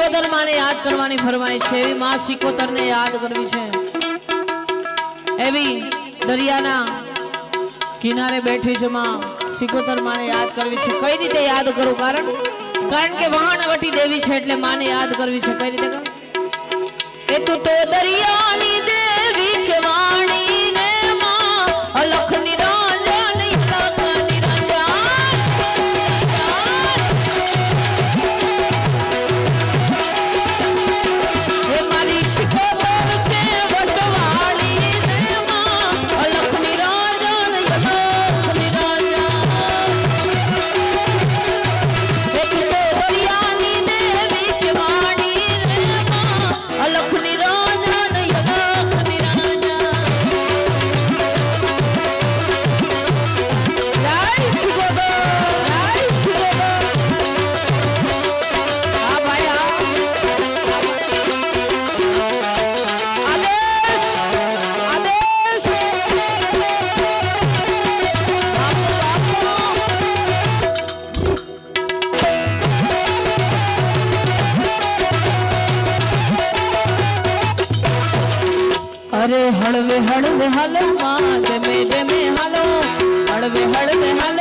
સિકોતર માને યાદ કરવાની ફરમાઈશ છે, એવી માં સિકોતરને યાદ કરવી છે. એવી દરિયાના કિનારે બેઠી છે માં સિકોતર માને યાદ કરવી છે. કઈ રીતે યાદ કરું? કારણ કારણ કે વહાણવટી દેવી છે એટલે માને યાદ કરવી છે. કઈ રીતે એ તો દરિયાની દેવી કે વાણી અરે હળવે હળવે હાલો માત મેરે મે હાલો. હળવે હળવે હાલો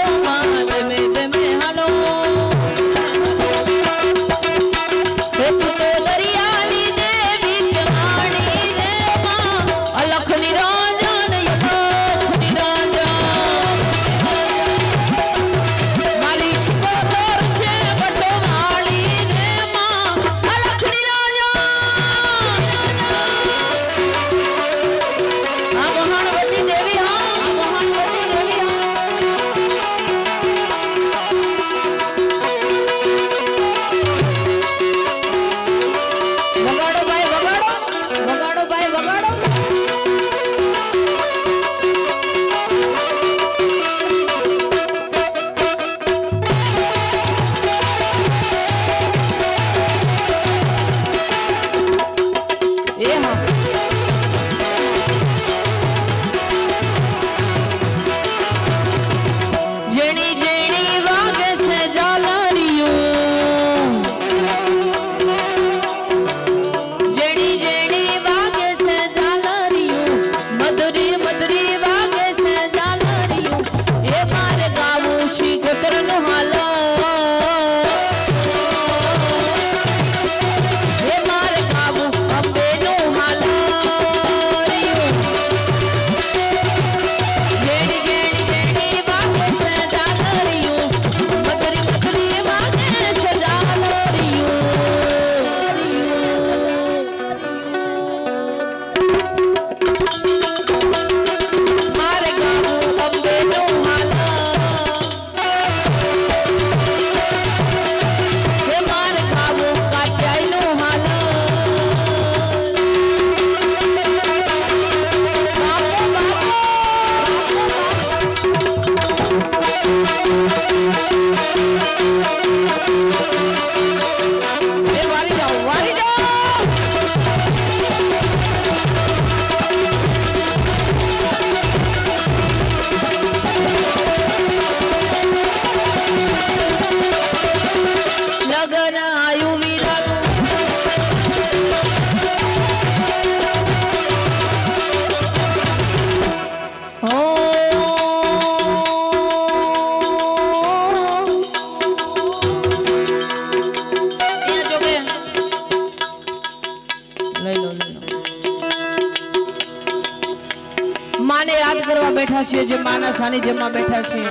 યાદ કરવા બેઠા છીએ, જે માના સાનિધ્યમાં બેઠા છીએ.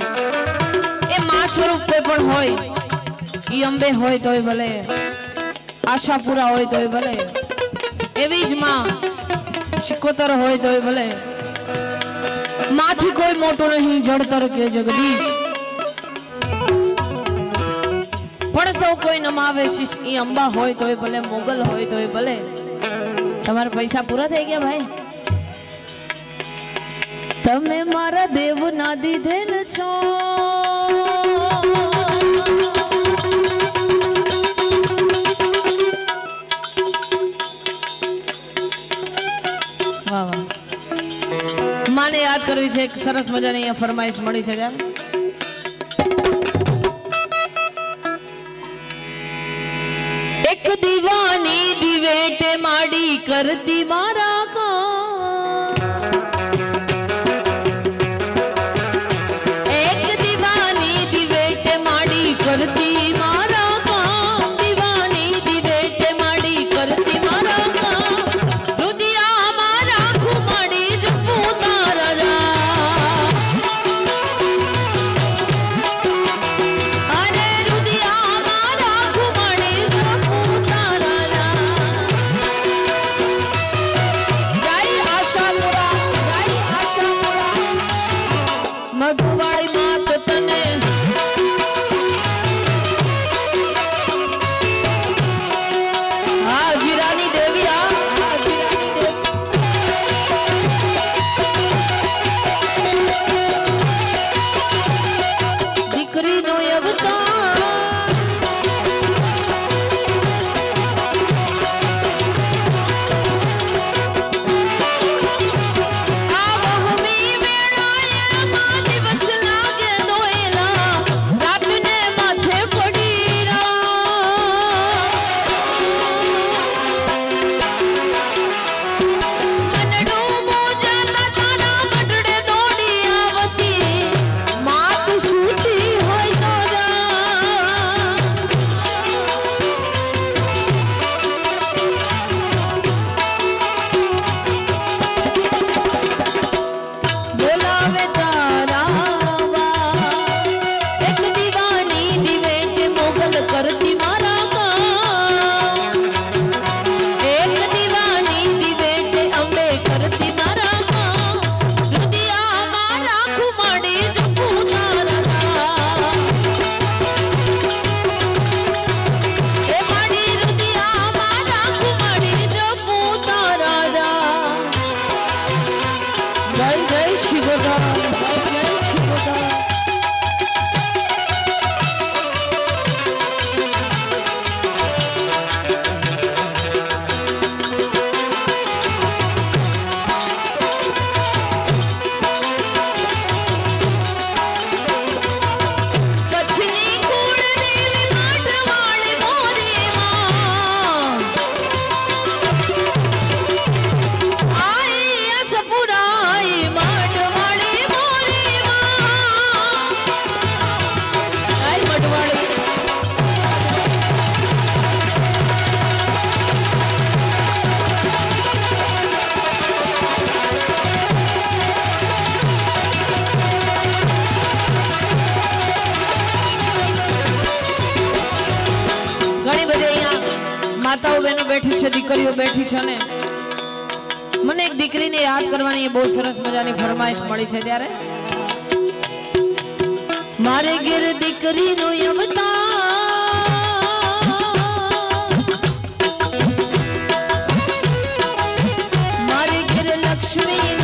એ મા સ્વરૂપે પણ હોય, ઈ અંબે હોય તોય ભલે આશાપુરા હોય તોય ભલે, એવી જ માં શિકોતર હોય તોય ભલે. માથી કોઈ મોટું નહીં જડતર કે જગદીશ. પણ સૌ કોઈ નમાવે શીશ, ઈ અંબા હોય તોય ભલે, મોગલ હોય તોય ભલે. તમારા પૈસા પૂરા થઈ ગયા ભાઈ? તમે મારા દેવ ના દીધેલ છો. માને યાદ કરવી છે સરસ મજાની અહીંયા ફરમાઈશ મળી છે એક દીવાની દિવેટે માડી કરતી મારા દીકરીઓ બેઠી છે ને, મને એક દીકરીને યાદ કરવાની બહુ સરસ મજાની ફરમાઈશ મળી છે ત્યારે. મારે ઘેર દીકરીનો અવતાર. લક્ષ્મી